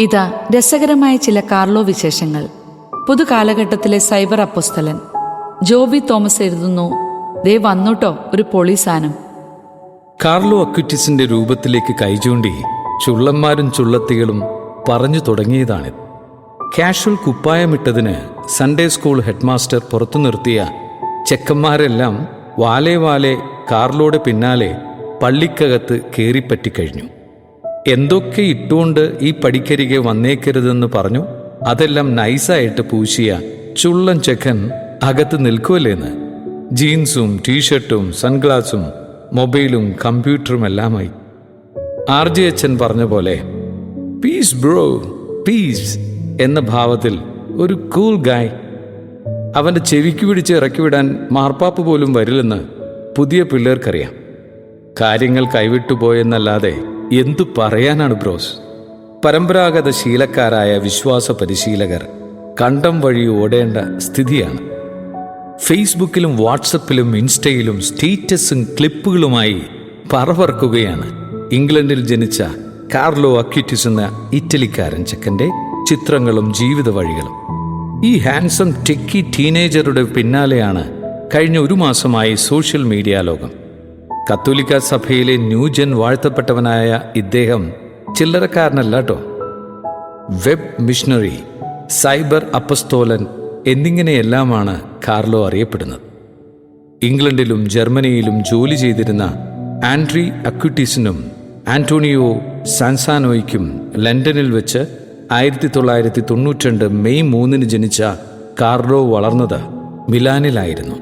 ഇതാ രസകരമായ ചില കാർലോ വിശേഷങ്ങൾ. പുതുകാലഘട്ടത്തിലെ സൈബർ അപ്പുസ്തലൻ. ജോബി തോമസ് എഴുതുന്നു ദേ വന്നുട്ടോ ഒരു പൊളിസാനം കാർലോ അക്വിറ്റിസിന്റെ രൂപത്തിലേക്ക് കൈചൂണ്ടി ചുള്ളന്മാരും ചുള്ളത്തികളും പറഞ്ഞു തുടങ്ങിയതാണിത് കാഷ്വൽ കുപ്പായമിട്ടതിന് സൺഡേ സ്കൂൾ ഹെഡ്മാസ്റ്റർ പുറത്തു നിർത്തിയ ചെക്കന്മാരെല്ലാം വാലേ വാലേ കാർലോയുടെ പിന്നാലെ പള്ളിക്കകത്ത് കയറിപ്പറ്റിക്കഴിഞ്ഞു എന്തൊക്കെ ഇട്ടുകൊണ്ട് ഈ പടിക്കരികെ വന്നേക്കരുതെന്ന് പറഞ്ഞു. അതെല്ലാം നൈസായിട്ട് പൂശിയ ചുള്ളൻ ചെക്കൻ അകത്ത് നിൽക്കുമല്ലേന്ന് ജീൻസും ടീഷർട്ടും സൺഗ്ലാസും മൊബൈലും കമ്പ്യൂട്ടറും എല്ലാമായി ആർ ജി അച്ഛൻ പറഞ്ഞ പോലെ പീസ് ബ്രോ പീസ് എന്ന ഭാവത്തിൽ ഒരു കൂൾ ഗായ് അവന്റെ ചെവിക്ക് പിടിച്ച് ഇറക്കി വിടാൻ മാർപ്പാപ്പ് പോലും വരില്ലെന്ന് പുതിയ പിള്ളേർക്കറിയാം. കാര്യങ്ങൾ കൈവിട്ടുപോയെന്നല്ലാതെ എന്തു പറയാനാണ് ബ്രോസ്? പരമ്പരാഗത ശീലക്കാരായ വിശ്വാസ പരിശീലകർ കണ്ടം വഴി ഓടേണ്ട സ്ഥിതിയാണ്. ഫേസ്ബുക്കിലും വാട്സപ്പിലും ഇൻസ്റ്റയിലും സ്റ്റേറ്റസും ക്ലിപ്പുകളുമായി പറവർക്കുകയാണ്. ഇംഗ്ലണ്ടിൽ ജനിച്ച കാർലോ അക്യൂറ്റിസ് എന്ന ഇറ്റലിക്കാരൻ ചെക്കന്റെ ചിത്രങ്ങളും ജീവിത വഴികളും. ഈ ഹാൻസം ടെക്കി ടീനേജറുടെ പിന്നാലെയാണ് കഴിഞ്ഞ ഒരു മാസമായി സോഷ്യൽ മീഡിയ ലോകം. കത്തോലിക്ക സഭയിലെ ന്യൂജൻ വാഴ്ത്തപ്പെട്ടവനായ ഇദ്ദേഹം ചില്ലറക്കാരനല്ല കേട്ടോ വെബ് മിഷണറി സൈബർ അപ്പസ്തോലൻ എന്നിങ്ങനെയെല്ലാമാണ് കാർലോ അറിയപ്പെടുന്നത്. ഇംഗ്ലണ്ടിലും ജർമ്മനിയിലും ജോലി ചെയ്തിരുന്ന ആൻഡ്രി അക്വിറ്റീസിനും ആന്റോണിയോ സാൻസാനോയ്ക്കും ലണ്ടനിൽ വെച്ച് ആയിരത്തി തൊള്ളായിരത്തി തൊണ്ണൂറ്റിരണ്ട് മെയ് മൂന്നിന് ജനിച്ച കാർലോ വളർന്നത് മിലാനിലായിരുന്നു.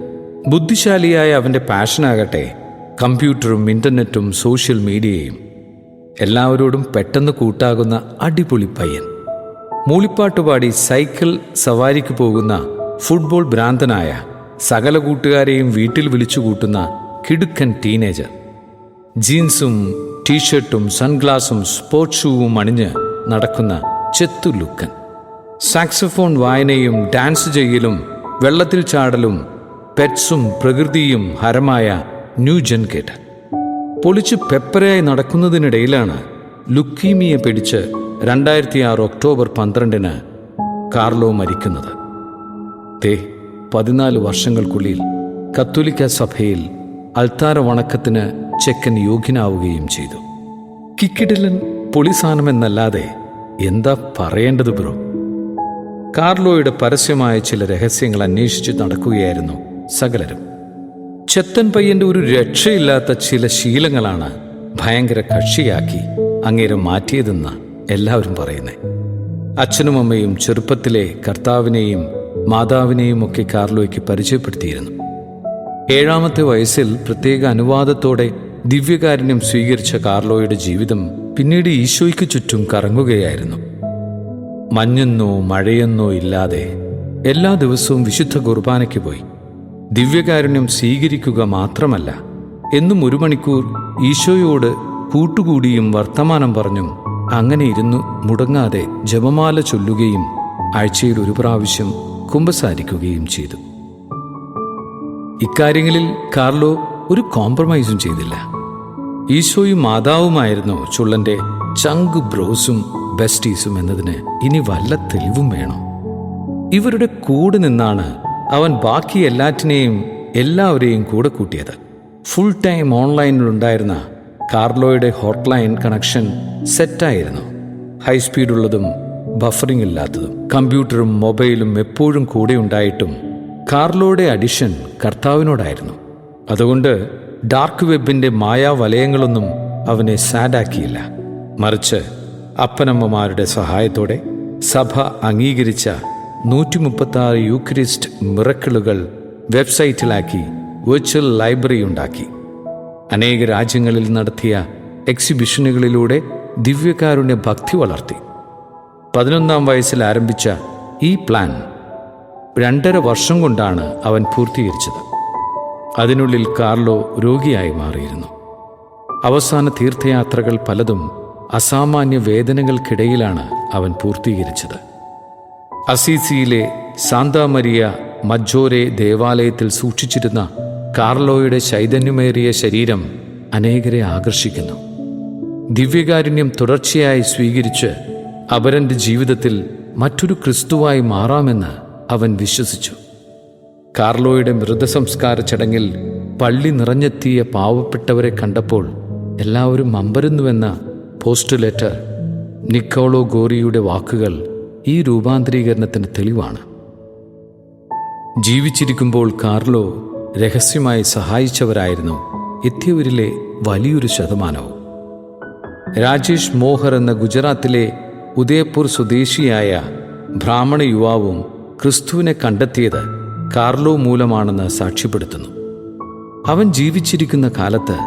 ബുദ്ധിശാലിയായ അവന്റെ പാഷനാകട്ടെ കമ്പ്യൂട്ടറും ഇന്റർനെറ്റും സോഷ്യൽ മീഡിയയും എല്ലാവരോടും പെട്ടെന്ന് കൂട്ടാകുന്ന അടിപൊളി പയ്യൻ. മൂളിപ്പാട്ടുപാടി സൈക്കിൾ സവാരിക്ക് പോകുന്ന ഫുട്ബോൾ ഭ്രാന്തനായ സകല കൂട്ടുകാരെയും വീട്ടിൽ വിളിച്ചു കൂട്ടുന്ന കിടുക്കൻ ടീനേജർ. ജീൻസും ടീഷർട്ടും സൺഗ്ലാസും സ്പോർട്സ് ഷൂവും അണിഞ്ഞ് നടക്കുന്ന ചെത്തു ലുക്കൻ സാക്സഫോൺ വായനയും ഡാൻസ് ചെയ്യലും വെള്ളത്തിൽ ചാടലും പെറ്റ്സും പ്രകൃതിയും ഹരമായ ന്യൂ ജൻ കേട്ട്. പൊളിച്ച് പെപ്പരയായി നടക്കുന്നതിനിടയിലാണ് ലുക്കീമിയെ പിടിച്ച് രണ്ടായിരത്തി ആറ് ഒക്ടോബർ പന്ത്രണ്ടിന് കാർലോ മരിക്കുന്നത്. തേ പതിനാല് വർഷങ്ങൾക്കുള്ളിൽ കത്തോലിക്ക സഭയിൽ അൽത്താര വണക്കത്തിന് ചെക്കൻ യോഗ്യനാവുകയും ചെയ്തു. കിക്കിടിലൻ പൊളിസാനമെന്നല്ലാതെ എന്താ പറയേണ്ടത് ബ്രോ? കാർലോയുടെ പരസ്യമായ ചില രഹസ്യങ്ങൾ അന്വേഷിച്ച് നടക്കുകയായിരുന്നു സകലരും. ചെത്തൻ പയ്യന്റെ ഒരു രക്ഷയില്ലാത്ത ചില ശീലങ്ങളാണ് ഭയങ്കര കക്ഷിയാക്കി അങ്ങേരെ മാറ്റിയതെന്ന് എല്ലാവരും പറയുന്നേ. അച്ഛനും അമ്മയും ചെറുപ്പത്തിലെ കർത്താവിനെയും മാതാവിനെയും ഒക്കെ കാർലോയ്ക്ക് പരിചയപ്പെടുത്തിയിരുന്നു. ഏഴാമത്തെ വയസ്സിൽ പ്രത്യേക അനുവാദത്തോടെ ദിവ്യകാരുണ്യം സ്വീകരിച്ച കാർലോയുടെ ജീവിതം പിന്നീട് ഈശോയ്ക്ക് ചുറ്റും കറങ്ങുകയായിരുന്നു. മഞ്ഞെന്നോ മഴയെന്നോ ഇല്ലാതെ എല്ലാ ദിവസവും വിശുദ്ധ കുർബാനയ്ക്ക് പോയി. ദിവ്യകാരുണ്യം സ്വീകരിക്കുക മാത്രമല്ല എന്നും ഒരു മണിക്കൂർ ഈശോയോട് കൂട്ടുകൂടിയും വർത്തമാനം പറഞ്ഞും അങ്ങനെ ഇരുന്നു മുടങ്ങാതെ ജപമാല ചൊല്ലുകയും ആഴ്ചയിൽ ഒരു പ്രാവശ്യം കുമ്പസാരിക്കുകയും ചെയ്തു. ഇക്കാര്യങ്ങളിൽ കാർലോ ഒരു കോംപ്രമൈസും ചെയ്തില്ല. ഈശോയും മാതാവുമായിരുന്നു ചുള്ളന്റെ ചങ്ക് ബ്രോസും ബെസ്റ്റീസും എന്നതിന് ഇനി വല്ല തെളിവും വേണം? ഇവരുടെ കൂടെ നിന്നാണ് അവൻ ബാക്കി എല്ലാറ്റിനെയും എല്ലാവരെയും കൂടെ കൂട്ടിയത്. ഫുൾ ടൈം ഓൺലൈനിലുണ്ടായിരുന്ന കാർലോയുടെ ഹോട്ട്ലൈൻ കണക്ഷൻ സെറ്റായിരുന്നു. ഹൈ സ്പീഡുള്ളതും ബഫറിംഗ് ഇല്ലാത്തതും കമ്പ്യൂട്ടറും മൊബൈലും എപ്പോഴും കൂടെ ഉണ്ടായിട്ടും കാർലോയുടെ അഡിഷൻ കർത്താവിനോടായിരുന്നു. അതുകൊണ്ട് ഡാർക്ക് വെബിന്റെ മായാവലയങ്ങളൊന്നും അവനെ സാഡാക്കിയില്ല മറിച്ച് അപ്പനമ്മമാരുടെ സഹായത്തോടെ സഭ അംഗീകരിച്ച നൂറ്റി മുപ്പത്തി ആറ് യൂക്രിസ്റ്റ് മിറക്കിളുകൾ വെബ്സൈറ്റിലാക്കി വെർച്വൽ ലൈബ്രറി ഉണ്ടാക്കി. അനേക രാജ്യങ്ങളിൽ നടത്തിയ എക്സിബിഷനുകളിലൂടെ ദിവ്യകാരുണ്യ ഭക്തി വളർത്തി. പതിനൊന്നാം വയസ്സിൽ ആരംഭിച്ച ഈ പ്ലാൻ രണ്ടര വർഷം കൊണ്ടാണ് അവൻ പൂർത്തീകരിച്ചത്. അതിനുള്ളിൽ കാർലോ രോഗിയായി മാറിയിരുന്നു. അവസാന തീർത്ഥയാത്രകൾ പലതും അസാമാന്യ വേദനകൾക്കിടയിലാണ് അവൻ പൂർത്തീകരിച്ചത്. അസീസിയിലെ സാന്താമരിയ മജ്ജോരെ ദേവാലയത്തിൽ സൂക്ഷിച്ചിരുന്ന കാർലോയുടെ ചൈതന്യമേറിയ ശരീരം അനേകരെ ആകർഷിക്കുന്നു. ദിവ്യകാരുണ്യം തുടർച്ചയായി സ്വീകരിച്ച് അവരന്റെ ജീവിതത്തിൽ മറ്റൊരു ക്രിസ്തുവായി മാറാമെന്ന് അവൻ വിശ്വസിച്ചു. കാർലോയുടെ മൃതസംസ്കാര ചടങ്ങിൽ പള്ളി നിറഞ്ഞെത്തിയ പാവപ്പെട്ടവരെ കണ്ടപ്പോൾ എല്ലാവരും അമ്പരുന്നുവെന്ന പോസ്റ്റ് ലെറ്റർ നിക്കോളോ ഗോറിയുടെ വാക്കുകൾ ഈ രൂപാന്തരീകരണത്തിന് തെളിവാണ്. ജീവിച്ചിരിക്കുമ്പോൾ കാർലോ രഹസ്യമായി സഹായിച്ചവരായിരുന്നു എത്തിയവരിലെ വലിയൊരു ശതമാനവും. രാജേഷ് മോഹർ എന്ന ഗുജറാത്തിലെ ഉദയപൂർ സ്വദേശിയായ ബ്രാഹ്മണ യുവാവും ക്രിസ്തുവിനെ കണ്ടെത്തിയത് കാർലോ മൂലമാണെന്ന് സാക്ഷ്യപ്പെടുത്തുന്നു. അവൻ ജീവിച്ചിരിക്കുന്ന കാലത്ത്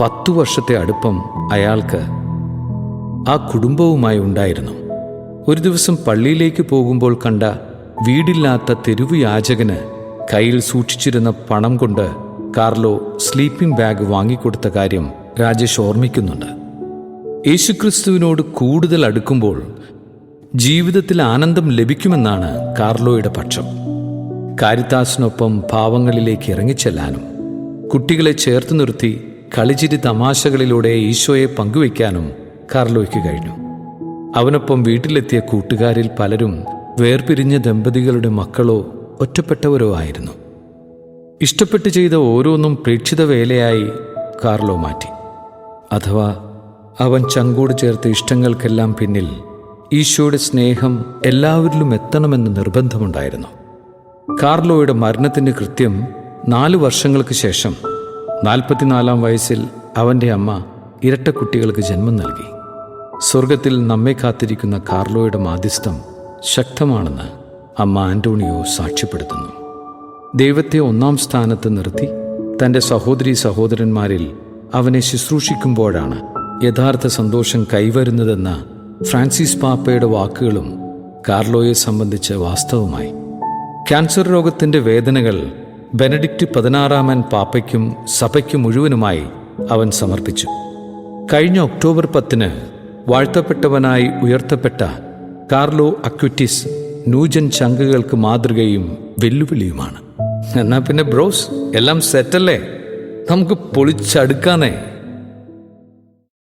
പത്തു വർഷത്തെ അടുപ്പം അയാൾക്ക് ആ കുടുംബവുമായി ഉണ്ടായിരുന്നു. ഒരു ദിവസം പള്ളിയിലേക്ക് പോകുമ്പോൾ കണ്ട വീടില്ലാത്ത തെരുവ് യാചകന് കയ്യിൽ സൂക്ഷിച്ചിരുന്ന പണം കൊണ്ട് കാർലോ സ്ലീപ്പിംഗ് ബാഗ് വാങ്ങിക്കൊടുത്ത കാര്യം രാജേഷ് ഓർമ്മിക്കുന്നുണ്ട്. യേശുക്രിസ്തുവിനോട് കൂടുതൽ അടുക്കുമ്പോൾ ജീവിതത്തിൽ ആനന്ദം ലഭിക്കുമെന്നാണ് കാർലോയുടെ പക്ഷം. കാരിത്താസിനൊപ്പം ഭാവങ്ങളിലേക്ക് ഇറങ്ങിച്ചെല്ലാനും കുട്ടികളെ ചേർത്ത് നിർത്തി കളിച്ചിരി തമാശകളിലൂടെ ഈശോയെ പങ്കുവയ്ക്കാനും കാർലോയ്ക്ക് കഴിഞ്ഞു. അവനൊപ്പം വീട്ടിലെത്തിയ കൂട്ടുകാരിൽ പലരും വേർപിരിഞ്ഞ ദമ്പതികളുടെ മക്കളോ ഒറ്റപ്പെട്ടവരോ ആയിരുന്നു. ഇഷ്ടപ്പെട്ട് ചെയ്ത ഓരോന്നും പ്രേക്ഷിത വേലയായി കാർലോ മാറ്റി. അഥവാ അവൻ ചങ്കോട് ചേർത്ത ഇഷ്ടങ്ങൾക്കെല്ലാം പിന്നിൽ ഈശോയുടെ സ്നേഹം എല്ലാവരിലും എത്തണമെന്ന് നിർബന്ധമുണ്ടായിരുന്നു. കാർലോയുടെ മരണത്തിന് കൃത്യം നാല് വർഷങ്ങൾക്ക് ശേഷം നാൽപ്പത്തിനാലാം വയസ്സിൽ അവന്റെ അമ്മ ഇരട്ടക്കുട്ടികൾക്ക് ജന്മം നൽകി. സ്വർഗത്തിൽ നമ്മെ കാത്തിരിക്കുന്ന കാർലോയുടെ മാധ്യസ്ഥം ശക്തമാണെന്ന് അമ്മ ആന്റോണിയോ സാക്ഷ്യപ്പെടുത്തുന്നു. ദൈവത്തെ ഒന്നാം സ്ഥാനത്ത് നിർത്തി തന്റെ സഹോദരി സഹോദരന്മാരിൽ അവനെ ശുശ്രൂഷിക്കുമ്പോഴാണ് യഥാർത്ഥ സന്തോഷം കൈവരുന്നതെന്ന ഫ്രാൻസിസ് പാപ്പയുടെ വാക്കുകളും കാർലോയെ സംബന്ധിച്ച് വാസ്തവമായി. ക്യാൻസർ രോഗത്തിന്റെ വേദനകൾ ബെനഡിക്റ്റ് പതിനാറാമൻ പാപ്പയ്ക്കും സഭയ്ക്കും മുഴുവനുമായി അവൻ സമർപ്പിച്ചു. കഴിഞ്ഞ ഒക്ടോബർ പത്തിന് വാഴ്ത്തപ്പെട്ടവനായി ഉയർത്തപ്പെട്ട കാർലോ അക്വിറ്റിസ് നൂജൻ ചങ്കുകൾക്ക് മാതൃകയും വെല്ലുവിളിയുമാണ്. എന്നാ പിന്നെ ബ്രോസ് എല്ലാം സെറ്റല്ലേ നമുക്ക് പൊളിച്ചടുക്കാന്നേ